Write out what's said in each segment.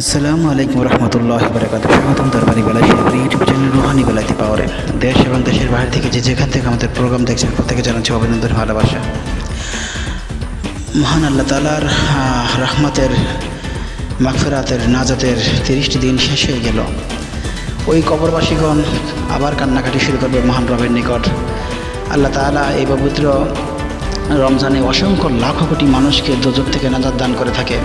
আসসালামু আলাইকুম রহমতুল্লাহ বরকাত স্বাগতম দরবারি বেলা শেখর ইউটিউব চ্যানেল রুহানি বেলাতে পাওয়ারে দেশ এবং দেশের বাইরে থেকে যে যেখান থেকে আমাদের প্রোগ্রাম দেখছেন, প্রত্যেকে জানাচ্ছি অভিনন্দন, ভালোবাসা। মহান আল্লাহ তালার রহমতের, মাগফেরাতের, নাজাতের তিরিশটি দিন শেষ হয়ে গেল। ওই কবরবাসীগণ আবার কান্নাকাটি শুরু করবে মহান রবের নিকট। আল্লাহ তাআলা এই পবিত্র রমজানে অসংখ্য লাখো কোটি মানুষকে দোজক থেকে নাজাদ দান করে থাকে।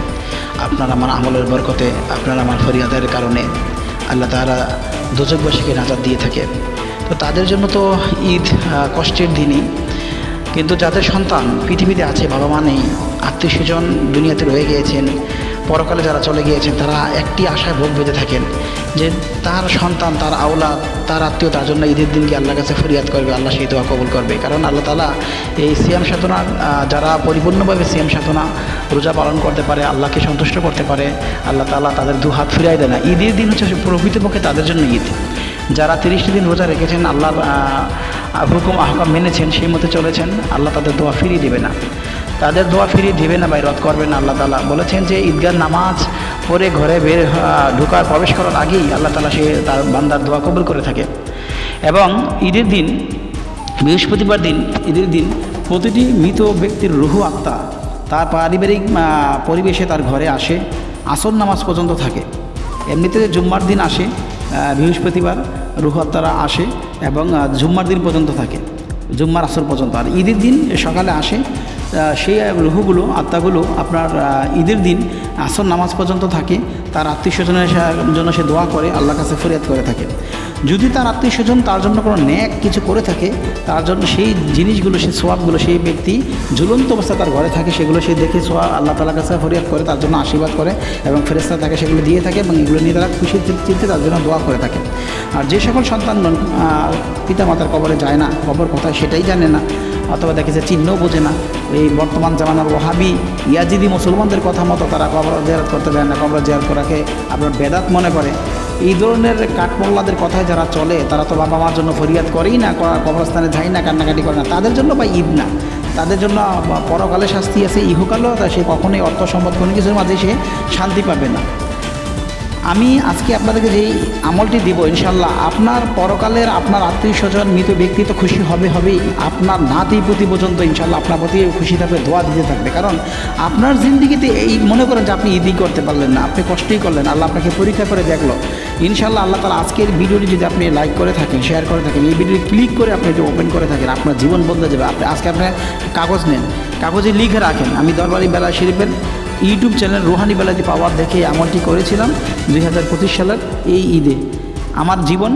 আপনার আমার আমলের বরকতে, আপনার আমার ফরিয়াদের কারণে আল্লাহ তারা দোজকবাসীকে নাজাদ দিয়ে থাকে। তো তাদের জন্য তো ঈদ কষ্টের দিনই। কিন্তু যাদের সন্তান পৃথিবীতে আছে, বাবা মা নেই আত্মীয় স্বজন দুনিয়াতে রয়ে গিয়েছেন, পরকালে যারা চলে গিয়েছেন, তারা একটি আশায় ভোগ বেঁধে থাকেন যে তার সন্তান, তার আওলা তার আত্মীয়, তার জন্য ঈদের দিনকে আল্লাহর কাছে ফরিয়াদ করবে, আল্লাহ সেই দোয়া কবুল করবে। কারণ আল্লাহ তালা এই সিয়াম সাধনা যারা পরিপূর্ণভাবে সিয়াম সাধনা রোজা পালন করতে পারে, আল্লাহকে সন্তুষ্ট করতে পারে, আল্লাহ তালা তাদের দু হাত ফিরাই দেয় না। ঈদের দিন হচ্ছে প্রকৃতপক্ষে তাদের জন্য ঈদ। যারা তিরিশটি দিন রোজা রেখেছেন, আল্লাহর হুকুম, আহকাম মেনেছেন সেই মতো চলেছেন। আল্লাহ তাদের দোয়া ফিরিয়ে দেবে না। তাদের দোয়া ফিরিয়ে দেবে না বা রদ করবে না আল্লাহ তালা বলেছেন যে ঈদগার নামাজ পড়ে ঘরে বের ঢোকার, প্রবেশ করার আগেই আল্লাহ তালা সে তার বান্দার দোয়া কবুল করে থাকে। এবং ঈদের দিন, বৃহস্পতিবার দিন, ঈদের দিন প্রতিটি মৃত ব্যক্তির রুহু আত্মা তার পারিবারিক পরিবেশে তার ঘরে আসে। আসর নামাজ পর্যন্ত থাকে। এমনিতে জুম্মার দিন আসে বৃহস্পতিবার। রুহু আত্মারা আসে এবং জুম্মার দিন পর্যন্ত থাকে, জুম্মার আসর পর্যন্ত। আর ঈদের দিন সকালে আসে সেই রুহুগুলো আত্মাগুলো আপনার ঈদের দিন আসর নামাজ পর্যন্ত থাকে। তার আত্মীয় স্বজনের জন্য সে দোয়া করে, আল্লাহর কাছে ফরিয়াদ করে থাকে। যদি তার আত্মীয় স্বজন তার জন্য কোনো ন্যাক কিছু করে থাকে, তার জন্য সেই জিনিসগুলো, সেই সোয়াবগুলো, সেই ব্যক্তি ঝুলন্ত অবস্থায় তার ঘরে থাকে, সেগুলো সে দেখে সোয়া, আল্লাহ তালার কাছে ফরিয়াদ করে, তার জন্য আশীর্বাদ করে এবং ফেরেস্তা তাকে সেগুলো দিয়ে থাকে এবং এগুলো নিয়ে তারা খুশি চিনতে তার জন্য দোয়া করে থাকে। আর যে সকল সন্তানগণ পিতা মাতার কবরে যায় না, কবর কোথায় সেটাই জানে না। অথবা দেখে যে চিহ্নও বোঝে না। এই বর্তমান জামানার ওহাবি ইয়াজিদি মুসলমানদের কথা মতো তারা কবর জেরাত করতে দেয় না, কবর জেরাত করাকে আপনার বেদাত মনে করে। এই ধরনের কাঠমোল্লাদের কথায় যারা চলে, তারা তো বাবা মার জন্য ফরিয়াদ করেই না কবরস্থানে যায় না, কান্নাকাটি করে না। তাদের জন্য বা ঈদ না। তাদের জন্য পরকালে শাস্তি আছে, ইহুকালও তা সে কখনোই অর্থ সম্পদ কোনো কিছুর মাঝে সে শান্তি পাবে না। আমি আজকে আপনাদেরকে যেই আমলটি দিব ইনশাল্লাহ আপনার পরকালের আপনার আত্মীয় স্বজন মৃত ব্যক্তি তো খুশি হবে, হবেই। আপনার নাতি প্রতি পর্যন্ত ইনশাল্লাহ আপনার প্রতি খুশি থাকবে, দোয়া দিতে থাকবে। কারণ আপনার জিন্দিগিতে এই মনে করেন যে আপনি ঈদই করতে পারলেন না, আপনি কষ্টই করলেন, আল্লাহ আপনাকে পরীক্ষা করে দেখল। ইনশাল্লাহ আল্লাহ তালা আজকের ভিডিওটি যদি আপনি লাইক করে থাকেন শেয়ার করে থাকেন, এই ভিডিওটি ক্লিক করে আপনি যদি ওপেন করে থাকেন, আপনার জীবন বদলে যাবে। আপনি, আজকে আপনি কাগজ নেন, কাগজে লিখে রাখেন। আমি দরবারি বেলা শরীফের ইউটিউব চ্যানেল রোহানি বেলাতে পাওয়ার দেখে আমলটি করেছিলাম দুই হাজার পঁচিশ সালের এই ঈদে। আমার জীবন,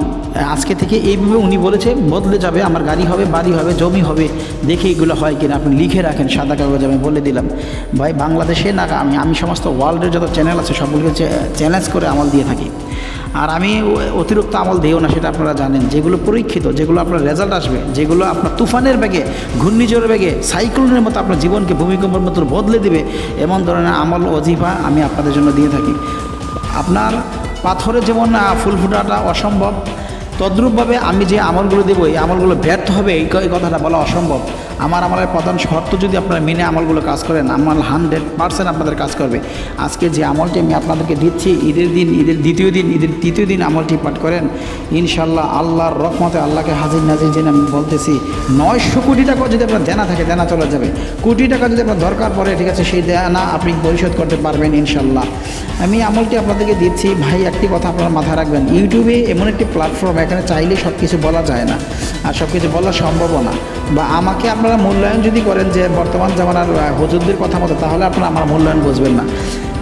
আজকে থেকে এইভাবে উনি বলেছে, বদলে যাবে, আমার গাড়ি হবে, বাড়ি হবে, জমি হবে, দেখে এগুলো হয় কিনা, আপনি লিখে রাখেন, সাদা কাগজ আমি বলে দিলাম। ভাই, বাংলাদেশে না, আমি আমি সমস্ত ওয়ার্ল্ডের যত চ্যানেল আছে, সবগুলোকে চ্যালেঞ্জ করে আমল দিয়ে থাকি। আর আমি অতিরিক্ত আমল দিও না, সেটা আপনারা জানেন। যেগুলো পরীক্ষিত, যেগুলো আপনার রেজাল্ট আসবে, যেগুলো আপনার তুফানের বেগে, ঘূর্ণিঝড়ের বেগে সাইক্লোনের মতো আপনার জীবনকে ভূমিকম্পের মতো বদলে দেবে, এমন ধরনের আমল, অজিফা আমি আপনাদের জন্য দিয়ে থাকি। আপনার পাথরে যেমন ফুল ফোটাটা অসম্ভব। তদ্রূপভাবে আমি যে আমলগুলো দেবো, এই আমলগুলো ব্যর্থ হবে, এই কথাটা বলা অসম্ভব। আমার আমলের প্রধান শর্ত যদি আপনারা মেনে আমলগুলো কাজ করেন আমল হান্ড্রেড পার্সেন্ট আপনাদের কাজ করবে। আজকে যে আমলটি আমি আপনাদেরকে দিচ্ছি, ঈদের দিন, ঈদের দ্বিতীয় দিন, ঈদের তৃতীয় দিন আমলটি পাঠ করেন ইনশাল্লাহ আল্লাহর রহমতে আল্লাহকে হাজির নাজির জেনে আমি বলতেছি, নয়শো কোটি টাকা যদি আপনার দেনা থাকে, দেনা চলে যাবে। কোটি টাকা যদি আপনার দরকার পড়ে, ঠিক আছে, সেই দেনা আপনি পরিশোধ করতে পারবেন ইনশাল্লাহ আমি আমলটি আপনাদেরকে দিচ্ছি, ভাই, একটি কথা আপনারা মাথায় রাখবেন, ইউটিউবে এমন একটি প্ল্যাটফর্ম এখানে চাইলে সব কিছু বলা যায় না, আর সব কিছু বলা সম্ভবও না। বা আমাকে আপনারা মূল্যায়ন যদি করেন যে বর্তমান জামানার হজুরদের কথা মতো, তাহলে আপনারা আমার মূল্যায়ন বুঝবেন না।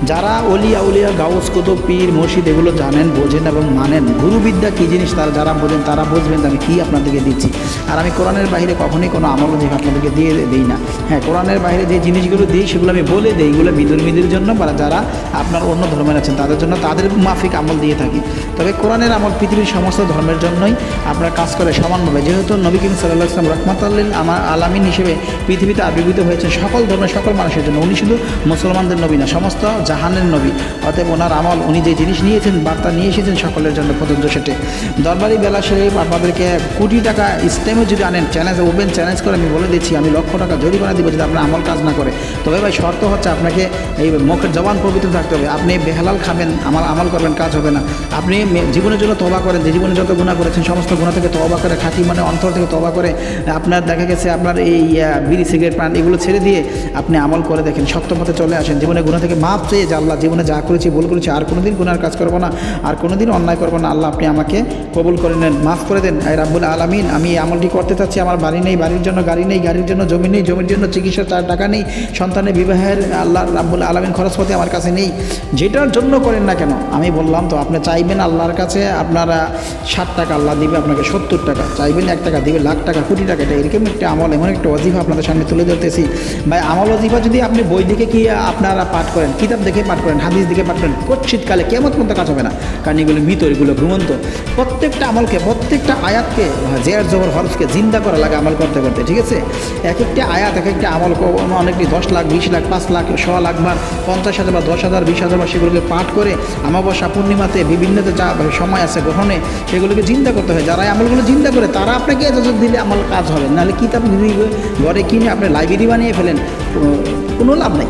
যারা অলিয়া উলিয়া, গাউস কুতুব, পীর মসজিদ এগুলো জানেন, বোঝেন এবং মানেন। গুরুবিদ্যা কী জিনিস তারা যারা বোঝেন, তারা বুঝবেন আমি কী আপনাদেরকে দিচ্ছি। আর আমি কোরআনের বাইরে কখনোই কোনো আমল যে আপনাদেরকে দিয়ে দিই না। হ্যাঁ কোরআনের বাইরে যে জিনিসগুলো দিই, সেগুলো আমি বলে দিই। এগুলো বিধর্মীদের জন্য বা যারা আপনার অন্য ধর্মের আছেন, তাদের জন্য তাদের মাফিক আমল দিয়ে থাকি। তবে কোরআনের আমল পৃথিবীর সমস্ত ধর্মের জন্যই আপনার কাজ করে সমানভাবে। যেহেতু নবী করিম সাল্লাহ ইসলাম রহমতাল্লিল আমার আলামিন হিসেবে পৃথিবীতে আবির্ভূত হয়েছে সকল ধর্মের সকল মানুষের জন্য। উনি শুধু মুসলমানদের নবী না, সমস্ত জাহানের নবী। অতএব ওনার আমল, উনি যে জিনিস নিয়েছেন, বার্তা নিয়ে এসেছেন সকলের জন্য প্রযোজ্য সেটে। দরবারি বেলা শরীফ আপনাদেরকে কোটি টাকা ইস্তেমে যদি আনেন চ্যালেঞ্জ ওপেন চ্যালেঞ্জ করে আমি বলে দিচ্ছি, আমি লক্ষ টাকা জরিমানা দিব যদি আপনার আমল কাজ না করে। তবে ভাই, শর্ত হচ্ছে আপনাকে এই মুখের জবান পবিত্র থাকতে হবে। আপনি বেহালাল খাবেন আমার আমল করবেন, কাজ হবে না। আপনি জীবনের জন্য তবা করেন, যে জীবনে যত গুণা করেছেন, সমস্ত গুণা থেকে তবা করে, খাঁটি মানে অন্তর থেকে তবা করে, আপনার দেখা গেছে আপনার এই বিড়ি, সিগারেট, পান, এগুলো ছেড়ে দিয়ে আপনি আমল করে দেখেন, সত্য পথে চলে আসেন। জীবনে গুণা থেকে মাপ চেয়ে যে আল্লাহ জীবনে যা করেছি, ভুল করেছি, আর কোনোদিন গুনার কাজ করব না, আর কোনোদিন অন্যায় করব না। আল্লাহ আপনি আমাকে কবুল করে নেন, মাফ করে দেন। এই রাব্বুল আলামিন, আমি আমলটি করতে চাচ্ছি। আমার বাড়ি নেই, বাড়ির জন্য গাড়ি নেই, গাড়ির জন্য জমি নেই, জমির জন্য চিকিৎসা চার টাকা নেই, সন্তানের বিবাহের আল্লাহ রাব্বুল আলামিন খরচপাতি আমার কাছে নেই। যেটার জন্য করেন না কেন? আমি বললাম তো, আপনি চাইবেন আল্লাহর কাছে আপনারা ষাট টাকা আল্লাহ দিবে আপনাকে সত্তর টাকা, চাইবেন এক টাকা দিবে লাখ টাকা, কোটি টাকা, এটা এরকম একটা আমল, এমন একটা অজিফা আপনাদের সামনে তুলে ধরতেছি। ভাই, আমল অজিফা যদি আপনি বই দেখে কি আপনারা পাঠ করেন, কিতাব দেখে পাঠ করেন, হাদিস দেখে পাঠ করেন শীতকালে কেমন পর্যন্ত কাজ হবে না। কারণ এগুলো মৃত, এগুলো ঘুমন্ত। প্রত্যেকটা আমলকে, প্রত্যেকটা আয়াতকে জেয়ার জবর হরফকে জিন্দা করা লাগে আমল করতে করতে, ঠিক আছে? এক একটা আয়াত, এক একটা আমল অনেকটি দশ লাখ, বিশ লাখ, পাঁচ লাখ ছ লাখ বার, পঞ্চাশ হাজার বা দশ হাজার, বিশ হাজার বা সেগুলোকে পাঠ করে আমাবস্যা পূর্ণিমাতে বিভিন্নতে যা সময় আছে গ্রহণে, সেগুলোকে চিন্তা করতে হয়। যারা আমলগুলো চিন্তা করে, তারা আপনাকে এজাজত দিলে আমল কাজ হবে। নাহলে কিতাব ঘরে কিনে আপনি লাইব্রেরি বানিয়ে ফেলেন? কোনো- লাভ নেই।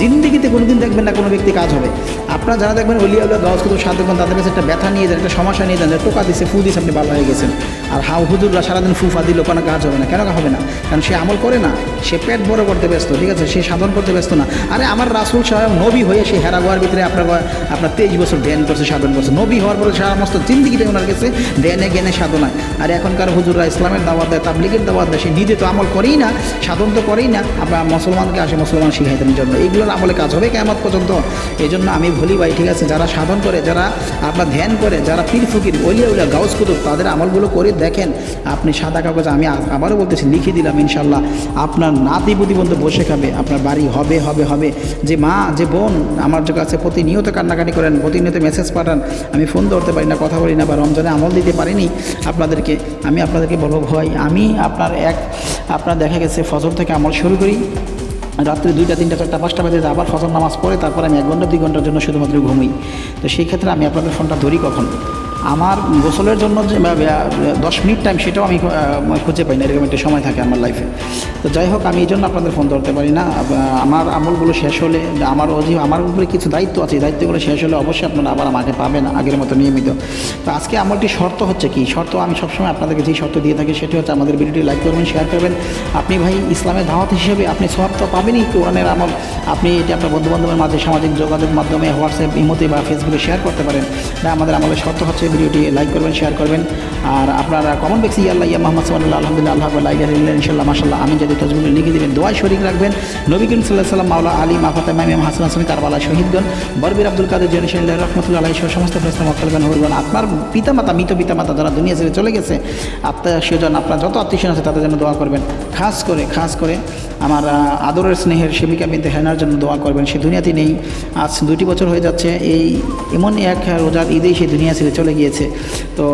জিন্দিগিতে কোনোদিন দেখবেন না কোনো ব্যক্তি কাজ হবে। আপনারা যারা দেখবেন অলিয়া গাছ কুতুব সাধকগণ তাদের কাছে একটা ব্যথা নিয়ে যান, একটা সমস্যা নিয়ে যান টোকা দিছে, ফু দিছে, আপনি ভালো হয়ে গেছেন। আর হাউ হুজুররা সারাদিন ফুফা দিল কোনো কাজ হবে না। কেন হবে না? কারণ সে আমল করে না, সে পেট বড় করতে ব্যস্ত, ঠিক আছে? সে সাধন করতে ব্যস্ত না। আরে আমার রাসুল সাহেব নবী হয়ে সে হেরা গোয়ার ভিতরে আপনার আপনার তেইশ বছর ধ্যান করছে, সাধন করছে। নবী হওয়ার পরে সারা মস্ত জিন্দিগিতে ওনার কাছে ধ্যানে জ্ঞানে সাধনায়। আর এখনকার হুজুররা ইসলামের দাওয়াত দেয়, তাবলিগের দাওয়াত দেয়, সে নিজে তো আমল করেই না, সাধন তো করেই না। আপনার মুসলমানকে আসে, মুসলমান শিখাইতেন জন্য। এইগুলোর আমলে কাজ হবে কেমন পর্যন্ত। এই জন্য আমি বলি ভাই, ঠিক আছে, যারা সাধন করে, যারা আপনার ধ্যান করে, যারা পীর ফকির অলিয়া উলিয়া, গাউস কুতুব, তাদের আমলগুলো করে দেখেন, আপনি সাদা কাগজ আমি আবারও বলতেছি, লিখে দিলাম ইনশাল্লাহ আপনার নাতি প্রতিবন্ধ বসে খাবে, আপনার বাড়ি হবে হবে হবে। যে মা, যে বোন আমার যে কাছে প্রতিনিয়ত কান্নাকাটি করেন, প্রতিনিয়ত মেসেজ পাঠান, আমি ফোন ধরতে পারি না, কথা বলি না, বা রমজানে আমল দিতে পারিনি, আপনাদেরকে, আমি আপনাদেরকে বলব ভয় আমি আপনার এক, আপনার দেখা গেছে, ফজর থেকে আমল শুরু করি। রাত্রে দুইটা, তিনটা, চারটা, পাঁচটা বাজে আবার ফজর নামাজ পড়ে, তারপর আমি এক ঘণ্টা, দুই ঘণ্টার জন্য শুধুমাত্র ঘুমই। তো সেই ক্ষেত্রে আমি আপনাদের ফোনটা ধরি কখন? আমার গোসলের জন্য যে দশ মিনিট টাইম সেটাও আমি খুঁজে পাই না, এরকম একটা সময় থাকে আমার লাইফে তো যাই হোক, আমি এই জন্য আপনাদের ফোন ধরতে পারি না। আমার আমলগুলো শেষ হলে, আমার অজি, আমার উপরে কিছু দায়িত্ব আছে দায়িত্বগুলো শেষ হলে অবশ্যই আপনারা আবার আমাকে পাবেন আগের মতো নিয়মিত। তো আজকে আমলটি শর্ত হচ্ছে কি? শর্ত আমি সবসময় আপনাদেরকে যেই শর্ত দিয়ে থাকি, সেটি হচ্ছে আমাদের ভিডিওটি লাইক করবেন শেয়ার করবেন। আপনি ভাই ইসলামের ধাওয়াত হিসেবে আপনি সব তো পাবেনই কোরআনের আমল। আপনি এটি আপনার বন্ধুবান্ধবের মাঝে সামাজিক যোগাযোগ মাধ্যমে, হোয়াটসঅ্যাপ, ইমোতে বা ফেসবুকে শেয়ার করতে পারেন। না, আমাদের আমলের শর্ত হচ্ছে ভিডিওটি লাইক করবেন শেয়ার করবেন। আর আপনারা কমন বেক্সি ইয়াল্লাহ, ইয়া মোহাম্মদ সাল্লাহ আলহামদুলিল্লাহ আল্লাহ আল্লাহ ইনশাল্লাহ মাসাল্লাহ আমি যদি তজগুলো লিখে দিবেন। দোয়াই শরীক রাখবেন। নবী করিম সাল্লাহ সাল্লাম মাওলা আলী মাফাত ইমাম হাসান হাসান কারবালা শহীদগণ, বরবির আব্দুল কাদের জনিশাল্লাহ রহমতুল্লাহ আলাই সমস্ত ফেসলাম মক্কালগান হরগান আপনার পিতামাতা, মৃত পিতামাতা যারা দুনিয়া ছেড়ে চলে গেছে আত্মীয় স্বজন, আপনার যত আত্মীয় আছে, তাদের জন্য দোয়া করবেন। খাস করে খাস করে আমার আদরের স্নেহের সেবিকা বিনতে হেনার জন্য দোয়া করবেন। সে দুনিয়াতে নেই। আজ দুটি বছর হয়ে যাচ্ছে। এই এমনই এক রোজার ঈদেই সে দুনিয়া ছেড়ে চলে গিয়েছে। তো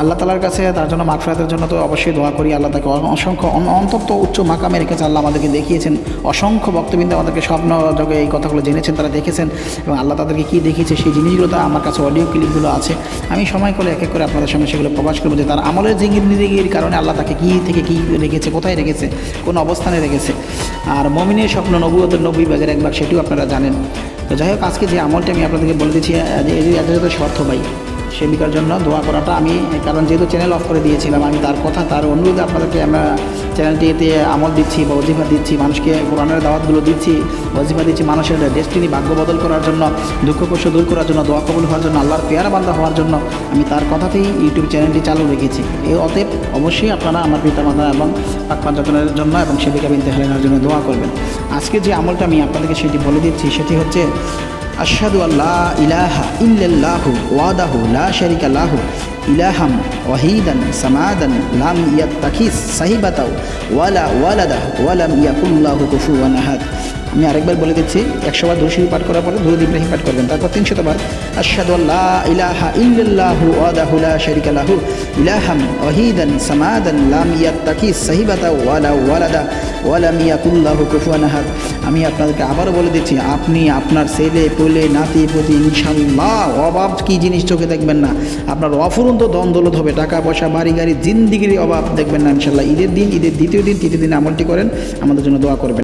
আল্লাহ তালার কাছে তার জন্য মাগফিরাতের জন্য তো অবশ্যই দোয়া করি। আল্লাহ তাকে অসংখ্য অন্তত উচ্চ মাকামে রেখেছে। আল্লাহ আমাদেরকে দেখিয়েছেন। অসংখ্য ভক্তবৃন্দ আমাদেরকে স্বপ্ন যোগে এই কথাগুলো জেনেছেন, তারা দেখেছেন এবং আল্লাহ তাদেরকে কী দেখিয়েছে সেই জিনিসগুলো তো আমার কাছে অডিও ক্লিপগুলো আছে। আমি সময় করে এক এক করে আপনাদের সামনে সেগুলো প্রকাশ করব যে তার আমলের জিঙ্গির কারণে আল্লাহ তাকে কী থেকে কী রেখেছে, কোথায় রেখেছে, কোন অবস্থানে রেখেছে। আর মমিনের স্বপ্ন নবুয়তের নব্বই ভাগের একবার সেটিও আপনারা জানেন। তো যাই হোক, আজকে যে আমলটা আমি আপনাদেরকে বলে দিচ্ছি যে এত স্বার্থ ভাই। সেবিকার জন্য দোয়া করাটা আমি কারণ যেহেতু চ্যানেল অফ করে দিয়েছিলাম, আমি তার কথা, তার অনুরোধে আপনাদেরকে আমরা চ্যানেলটিতে আমল দিচ্ছি বা অজিফা দিচ্ছি, মানুষকে কোরআনের দাওয়াতগুলো দিচ্ছি অজিফা দিচ্ছি মানুষের ডেস্টিনি ভাগ্য বদল করার জন্য, দুঃখ কষ্ট দূর করার জন্য, দোয়া কবুল হওয়ার জন্য, আল্লাহর পেয়ারা বান্ধা হওয়ার জন্য, আমি তার কথাতেই ইউটিউব চ্যানেলটি চালু রেখেছি। এই অতএব অবশ্যই আপনারা আমার পিতামাতা এবং পাকপা যত্নের জন্য এবং সেবিকা বিনতে হেলেনার জন্য দোয়া করবেন। আজকে যে আমলটা আমি আপনাদেরকে সেটি বলে দিচ্ছি, সেটি হচ্ছে আশহাদু আল্লাহ ইলাহা ইল্লাল্লাহু ওয়াদাহু লা শারিকা লাহু ইলাহাম ওয়াহিদান সামাদান লাম ইয়াত্তাখিস সাহিবাতাও ওয়ালা ওয়ালাদা ওয়ালাম ইয়াকুল্লাহু কুফুয়ান আহাদ আমি আরেকবার বলে দিচ্ছি, একশো বার দুশরি পাঠ করার পরে দুরুদ ইব্রাহিম পাঠ করবেন, তারপর তিনশত বার আল্লাহ ইলাহা ইল্লাল্লাহু ওয়াহদাহু লা শারীকা লাহু সামাদান লাম ইয়াত্তাকি সাহিবাতা ওয়ালা ওয়ালাদা, ওয়ালাম ইয়াকুল্লাহু কুফুয়ান আমি আপনাদেরকে আবারও বলে দিচ্ছি, আপনি আপনার ছেলে, পেলে, নাতি, পুতি ইনশাল্লাহ অভাব কি জিনিস চোখে দেখবেন না। আপনার অফুরন্ত দন দৌলত হবে টাকা পয়সা বাড়ি গাড়ি জিন্দিগির অভাব দেখবেন না ইনশাল্লাহ ঈদের দিন, ঈদের দ্বিতীয় দিন, তৃতীয় দিন আমলটি করেন, আমাদের জন্য দোয়া করবেন।